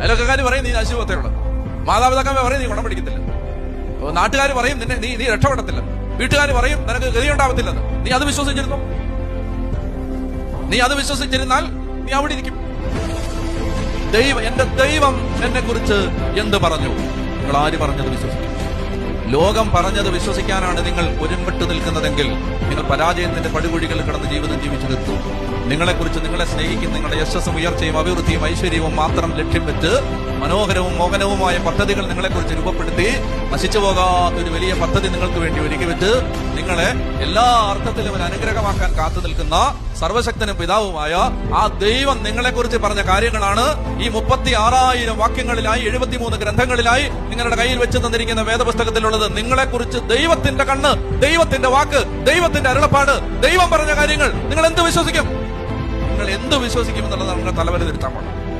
അയലക്കാർ പറയും നീ നശിപത്തേയുള്ളത് മാതാപിതാക്കന്മാർ പറയും നീ ഗുണം പിടിക്കത്തില്ല നാട്ടുകാർ പറയും നിന്നെ നീ നീ രക്ഷപ്പെടത്തില്ല. വീട്ടുകാർ പറയും നിനക്ക് ഗതി ഉണ്ടാവത്തില്ലെന്ന് നീ അത് വിശ്വസിച്ചിരുന്നു? നീ അത് വിശ്വസിച്ചിരുന്നാൽ നീ അവിടെ ഇരിക്കും. ദൈവം എന്റെ ദൈവം എന്നെ കുറിച്ച് എന്ത് പറഞ്ഞു? നിങ്ങൾ ആര് പറഞ്ഞത് വിശ്വസിക്കും? ലോകം പറഞ്ഞത് വിശ്വസിക്കാനാണ് നിങ്ങൾ ഒരുമ്പിട്ട് നിൽക്കുന്നതെങ്കിൽ നിങ്ങൾ പരാജയത്തിന്റെ പടുകുഴികളിൽ കടന്ന് ജീവിതം ജീവിച്ചു നിർത്തും. നിങ്ങളെക്കുറിച്ച് നിങ്ങളെ സ്നേഹിക്കും നിങ്ങളുടെ യശസ്സും ഉയർച്ചയും അഭിവൃദ്ധിയും ഐശ്വര്യവും മാത്രം ലക്ഷ്യം വെച്ച് മനോഹരവും മോഹനവുമായ പദ്ധതികൾ നിങ്ങളെക്കുറിച്ച് രൂപപ്പെടുത്തി നശിച്ചു പോകാത്ത ഒരു വലിയ പദ്ധതി നിങ്ങൾക്ക് വേണ്ടി ഒരുക്കി വെച്ച് നിങ്ങളെ എല്ലാ അർത്ഥത്തിലും ഒരു അനുഗ്രഹമാക്കാൻ കാത്തു നിൽക്കുന്ന സർവശക്തനും പിതാവുമായ ആ ദൈവം നിങ്ങളെക്കുറിച്ച് പറഞ്ഞ കാര്യങ്ങളാണ് ഈ മുപ്പത്തി ആറായിരം വാക്യങ്ങളിലായി എഴുപത്തിമൂന്ന് ഗ്രന്ഥങ്ങളിലായി നിങ്ങളുടെ കയ്യിൽ വെച്ച് തന്നിരിക്കുന്ന വേദപുസ്തകത്തിലുള്ളത് നിങ്ങളെക്കുറിച്ച് ദൈവത്തിന്റെ കണ്ണ് ദൈവത്തിന്റെ വാക്ക് ദൈവത്തിന്റെ അരുളപ്പാട് ദൈവം പറഞ്ഞ കാര്യങ്ങൾ നിങ്ങൾ എന്ത് വിശ്വസിക്കും? നിങ്ങൾ എന്ത് വിശ്വസിക്കുമെന്നുള്ളത് നമുക്ക് തലവരെ തിരുത്താൻ പാടില്ല.